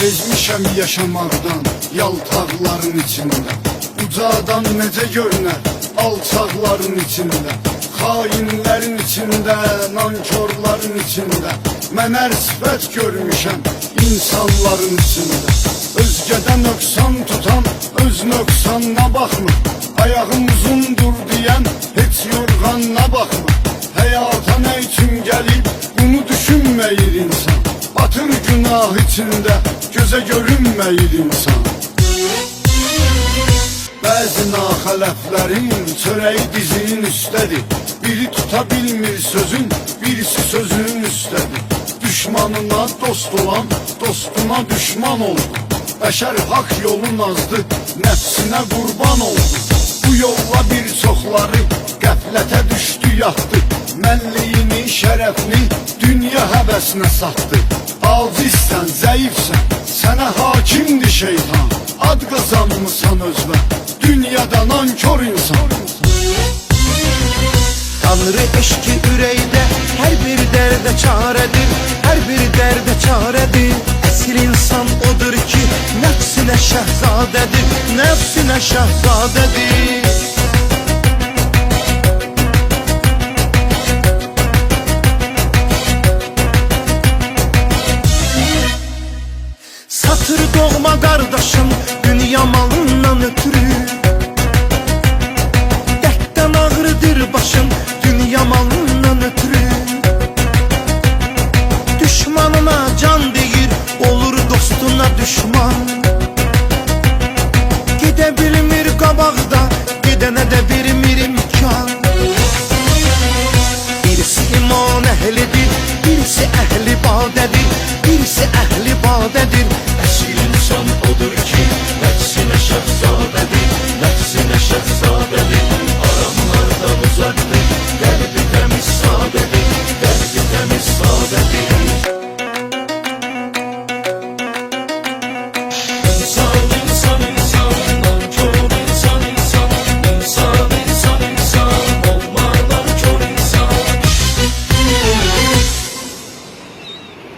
Bezmişəm yaşamaqdan Yaltaqların içində Ucadan necə görünər Alçaqların içində Xainlərin içində Nankorların içində Mən hər sifət görmüşəm insanların içində Özgədə nöqsan tutan Öz nöqsanına baxmır Ayağım uzundur deyən Heç yorğanına baxmır Həyata nə üçün gəlib Bunu düşünməyir insan Batır günah içində Gözə görünməyir insan. Bəzi naxələflərin çörəyi dizinin üstədir. Biri tuta bilmir sözün, birisi sözünün üstədir. Düşmanına dost olan, dostuna düşman oldu. Bəşər haq yolun azdı, nəfsinə qurban oldu. Bu yolla bir çoxları qəflətə düşdü yatdı. Mənliyini, şərəfini dünya həvəsinə satdı Acizsən, zəifsən, sənə hakimdir şeytan. Ad qazanmısan özünə, dünyada nankor insan. Tanrı eşki ürəkdə hər bir dərdə çarədir Hər bir dərdə çarədir Əsl insan odur ki Nəfsinə şəhzadədir Nəfsinə şəhzadədir Satır doğma qardaşım Dünya